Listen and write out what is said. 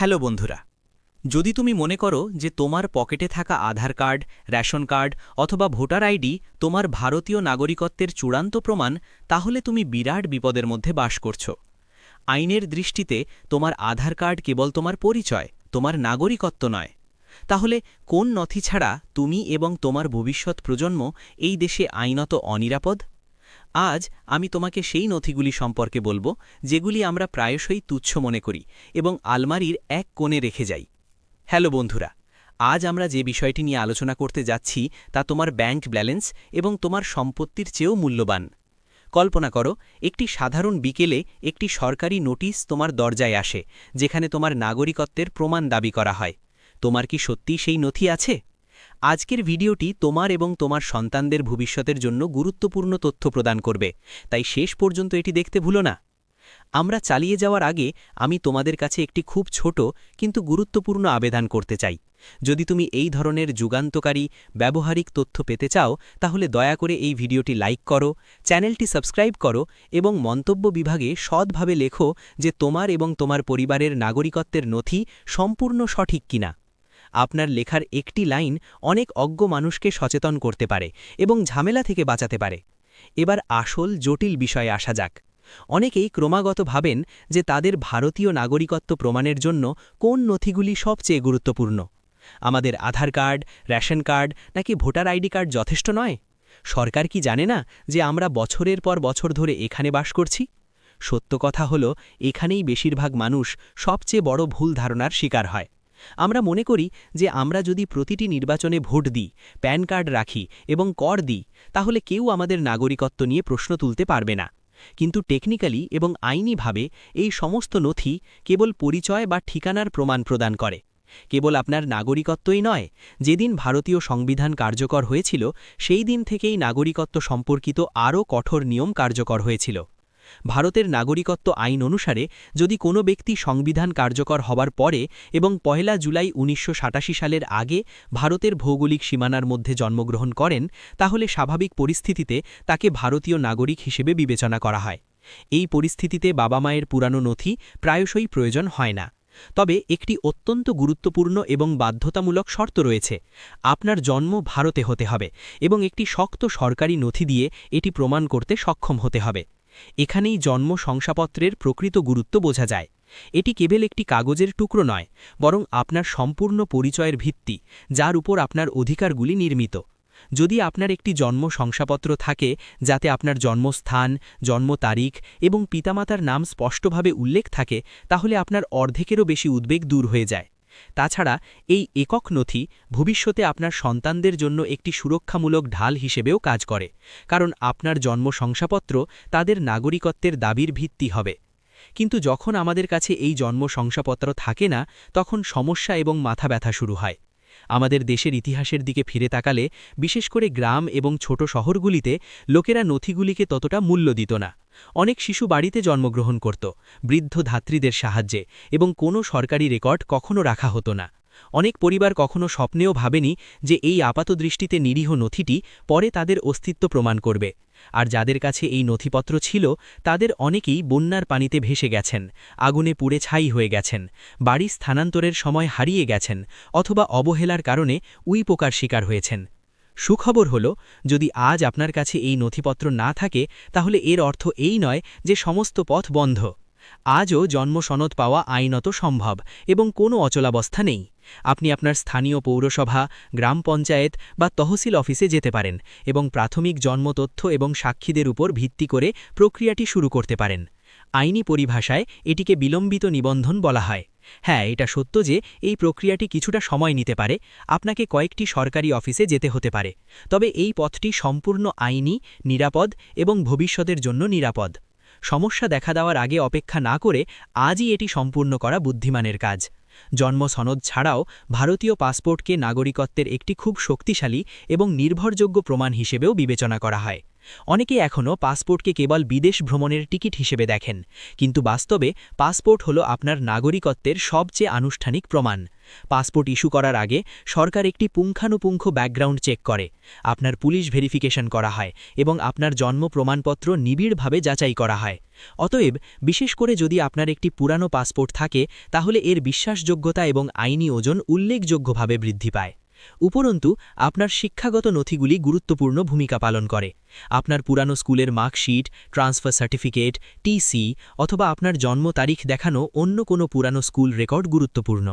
Hello বন্ধুরা, যদি তুমি মনে করো যে তোমার পকেটে থাকা আধার কার্ড, রেশন কার্ড অথবা ভোটার আইডি তোমার ভারতীয় নাগরিকত্বের চূড়ান্ত প্রমাণ, তাহলে তুমি বিরাট বিপদের মধ্যে বাস করছ। আইনের দৃষ্টিতে তোমার আধার কার্ড কেবল তোমার পরিচয়, তোমার নাগরিকত্ব নয়। তাহলে কোন নথি ছাড়া তুমি এবং তোমার ভবিষ্যৎ প্রজন্ম এই দেশে আইনত অনিরাপদ? আজ আমি তোমাকে সেই নথিগুলি সম্পর্কে বলব, যেগুলি আমরা প্রায়শই তুচ্ছ মনে করি এবং আলমারির এক কোণে রেখে যাই। হ্যালো বন্ধুরা, আজ আমরা যে বিষয়টি নিয়ে আলোচনা করতে যাচ্ছি তা তোমার ব্যাংক ব্যালেন্স এবং তোমার সম্পত্তির চেয়েও মূল্যবান। কল্পনা করো, একটি সাধারণ বিকেলে একটি সরকারি নোটিশ তোমার দরজায় আসে, যেখানে তোমার নাগরিকত্বের প্রমাণ দাবি করা হয়। তোমার কি সত্যি সেই নথি আছে? আজকের ভিডিওটি তোমার এবং তোমার সন্তানদের ভবিষ্যতের জন্য গুরুত্বপূর্ণ তথ্য প্রদান করবে, তাই শেষ পর্যন্ত এটি দেখতে ভুলো না। আমরা চালিয়ে যাওয়ার আগে আমি তোমাদের কাছে একটি খুব ছোট কিন্তু গুরুত্বপূর্ণ আবেদন করতে চাই। যদি তুমি এই ধরনের যুগান্তকারী, ব্যবহারিক তথ্য পেতে চাও, তাহলে দয়া করে এই ভিডিওটি লাইক করো, চ্যানেলটি সাবস্ক্রাইব করো এবং মন্তব্য বিভাগে সৎভাবে লেখো যে তোমার এবং তোমার পরিবারের নাগরিকত্বের নথি সম্পূর্ণ সঠিক কিনা। আপনার লেখার একটি লাইন অনেক অজ্ঞ মানুষকে সচেতন করতে পারে এবং ঝামেলা থেকে বাঁচাতে পারে। এবার আসল জটিল বিষয়ে আসা যাক। অনেকেই ক্রমাগত ভাবেন যে তাদের ভারতীয় নাগরিকত্ব প্রমাণের জন্য কোন নথিগুলি সবচেয়ে গুরুত্বপূর্ণ। আমাদের আধার কার্ড, রেশন কার্ড নাকি ভোটার আইডি কার্ড যথেষ্ট নয়? সরকার কি জানে না যে আমরা বছরের পর বছর ধরে এখানে বাস করছি? সত্য কথা হল, এখানেই বেশিরভাগ মানুষ সবচেয়ে বড় ভুল ধারণার শিকার হয়। আমরা মনে করি যে আমরা যদি প্রতিটি নির্বাচনে ভোট দিই, প্যান কার্ড রাখি এবং কর দিই, তাহলে কেউ আমাদের নাগরিকত্ব নিয়ে প্রশ্ন তুলতে পারবে না। কিন্তু টেকনিক্যালি এবং আইনিভাবে এই সমস্ত নথি কেবল পরিচয় বা ঠিকানার প্রমাণ প্রদান করে। কেবল আপনার নাগরিকত্বই নয়, যেদিন ভারতীয় সংবিধান কার্যকর হয়েছিল, সেই দিন থেকেই নাগরিকত্ব সম্পর্কিত আরও কঠোর নিয়ম কার্যকর হয়েছিল। ভারতের নাগরিকত্ব আইন অনুসারে যদি কোনো ব্যক্তি সংবিধান কার্যকর হবার পরে এবং পয়লা জুলাই উনিশশো সাতাশি সালের আগে ভারতের ভৌগোলিক সীমানার মধ্যে জন্মগ্রহণ করেন, তাহলে স্বাভাবিক পরিস্থিতিতে তাকে ভারতীয় নাগরিক হিসেবে বিবেচনা করা হয়। এই পরিস্থিতিতে বাবা মায়ের পুরানো নথি প্রায়শই প্রয়োজন হয় না। তবে একটি অত্যন্ত গুরুত্বপূর্ণ এবং বাধ্যতামূলক শর্ত রয়েছে। আপনার জন্ম ভারতে হতে হবে এবং একটি শক্ত সরকারি নথি দিয়ে এটি প্রমাণ করতে সক্ষম হতে হবে। এখানেই জন্ম শংসাপত্রের প্রকৃত গুরুত্ব বোঝা যায়। এটি কেবল একটি কাগজের টুকরো নয়, বরং আপনার সম্পূর্ণ পরিচয়ের ভিত্তি, যার উপর আপনার অধিকারগুলি নির্মিত। যদি আপনার একটি জন্ম শংসাপত্র থাকে, যাতে আপনার জন্মস্থান, জন্ম তারিখ এবং পিতামাতার নাম স্পষ্টভাবে উল্লেখ থাকে, তাহলে আপনার অর্ধেকেরও বেশি উদ্বেগ দূর হয়ে যায়। তাছাড়া এই একক নথি ভবিষ্যতে আপনার সন্তানদের জন্য একটি সুরক্ষামূলক ঢাল হিসেবেও কাজ করে, কারণ আপনার জন্ম শংসাপত্র তাদের নাগরিকত্বের দাবির ভিত্তি হবে। কিন্তু যখন আমাদের কাছে এই জন্ম শংসাপত্র থাকে না, তখন সমস্যা এবং মাথা ব্যথা শুরু হয়। আমাদের দেশের ইতিহাসের দিকে ফিরে তাকালে, বিশেষ করে গ্রাম এবং ছোট শহরগুলিতে লোকেরা নথিগুলিকে ততটা মূল্য দিত না। অনেক শিশু বাড়িতে জন্মগ্রহণ করত, বৃদ্ধ ধাত্রীদের সাহায্যে এবং কোনো সরকারি রেকর্ড কখনো রাখা হতো না। অনেক পরিবার কখনো স্বপ্নেও ভাবেনি যে এই আপাতদৃষ্টিতে নিরীহ নথিটি পরে তাদের অস্তিত্ব প্রমাণ করবে। আর যাদের কাছে এই নথিপত্র ছিল, তাদের অনেকেই বন্যার পানিতে ভেসে গেছেন, আগুনে পুড়ে ছাই হয়ে গেছেন, বাড়ি স্থানান্তরের সময় হারিয়ে গেছেন, অথবা অবহেলার কারণে উইপোকার শিকার হয়েছেন। সুখবর হল, যদি আজ আপনার কাছে এই নথিপত্র না থাকে, তাহলে এর অর্থ এই নয় যে সমস্ত পথ বন্ধ। আজও জন্ম সনদ পাওয়া আইনত সম্ভব এবং কোনো অচলাবস্থা নেই। আপনি আপনার স্থানীয় পৌরসভা, গ্রাম পঞ্চায়েত বা তহসিল অফিসে যেতে পারেন এবং প্রাথমিক জন্ম তথ্য এবং সাক্ষীদের উপর ভিত্তি করে প্রক্রিয়াটি শুরু করতে পারেন। আইনি পরিভাষায় এটিকে বিলম্বিত নিবন্ধন বলা হয়। হ্যাঁ এটা সত্য যে এই প্রক্রিয়াটি কিছুটা সময় নিতে পারে, আপনাকে কয়েকটি সরকারি অফিসে যেতে হতে পারে। তবে এই পথটি সম্পূর্ণ আইনি, নিরাপদ এবং ভবিষ্যতের জন্য নিরাপদ। সমস্যা দেখা দেওয়ার আগে অপেক্ষা না করে আজই এটি সম্পূর্ণ করা বুদ্ধিমানের কাজ। জন্ম সনদ ছাড়াও ভারতীয় পাসপোর্টকে নাগরিকত্বের একটি খুব শক্তিশালী এবং নির্ভরযোগ্য প্রমাণ হিসেবেও বিবেচনা করা হয়। অনেকে এখনও পাসপোর্টকে কেবল বিদেশ ভ্রমণের টিকিট হিসেবে দেখেন, কিন্তু বাস্তবে পাসপোর্ট হল আপনার নাগরিকত্বের সবচেয়ে আনুষ্ঠানিক প্রমাণ। পাসপোর্ট ইস্যু করার আগে সরকার একটি পুঙ্খানুপুঙ্খ ব্যাকগ্রাউন্ড চেক করে, আপনার পুলিশ ভেরিফিকেশন করা হয় এবং আপনার জন্ম প্রমাণপত্র নিবিড়ভাবে যাচাই করা হয়। অতএব, বিশেষ করে যদি আপনার একটি পুরানো পাসপোর্ট থাকে, তাহলে এর বিশ্বাসযোগ্যতা এবং আইনি ওজন উল্লেখযোগ্যভাবে বৃদ্ধি পায়। উপরন্তু, আপনার শিক্ষাগত নথিগুলি গুরুত্বপূর্ণ ভূমিকা পালন করে। আপনার পুরানো স্কুলের মার্কশিট, ট্রান্সফার সার্টিফিকেট, টিসি, অথবা আপনার জন্ম তারিখ দেখানো অন্য কোনো পুরানো স্কুল রেকর্ড গুরুত্বপূর্ণ।